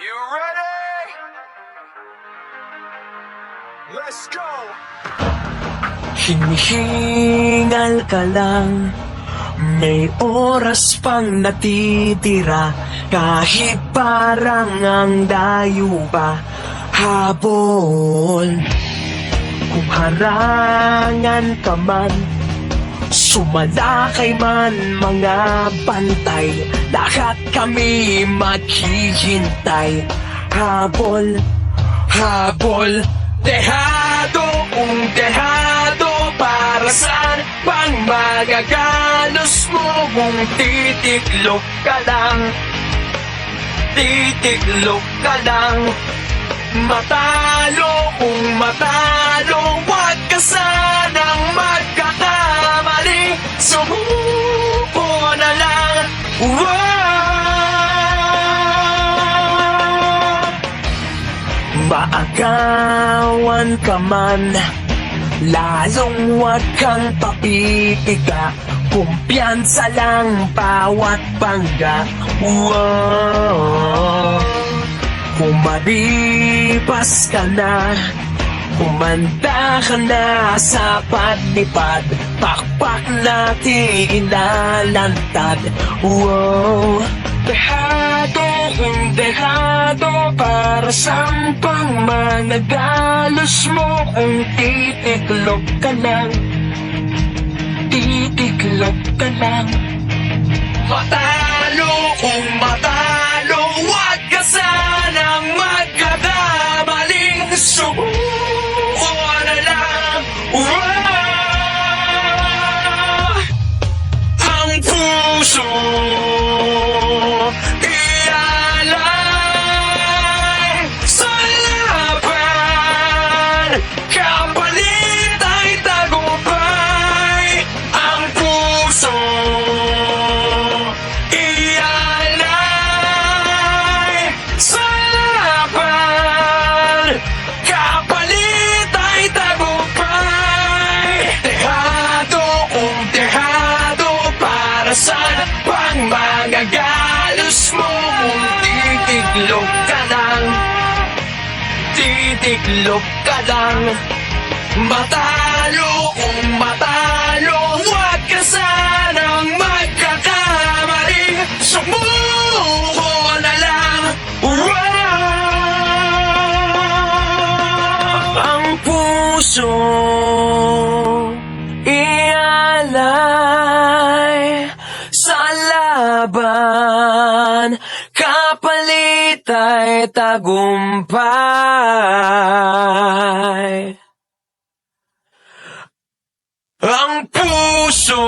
You ready? Let's go! Hinihingal ka lang May oras pang natitira Kahit parang ang dayo pa Habol Kung harangan ka man Sumalakay man mga bantay. Lahat kami maghihintay. Habol, habol. Dehado, kung dehado. Para saan pang magagalos mo? Kung titiklop ka lang. Titiklop ka lang. Matalo kung matalo Huwag ka sanang magkakamali Maagawan ka man Lalong huwag kang papipiga Kumpiyansa lang bawat bangga. Wow! Kung maripas ka na Kumanda ka na sa padlipad Pakpak natin inalantad Wow Dehado, kung dehado Para saan pang managalos mo Kung titiklop ka lang. Titiklop ka lang. Matalo kung matalo magagalos mo Kung titiklop ka lang. Titiklop ka lang. Matalo kung matalo Huwag ka sanang magkakamali. Sumuko na lang. Wow! Ang puso Ialay ay tagumpay. Ang puso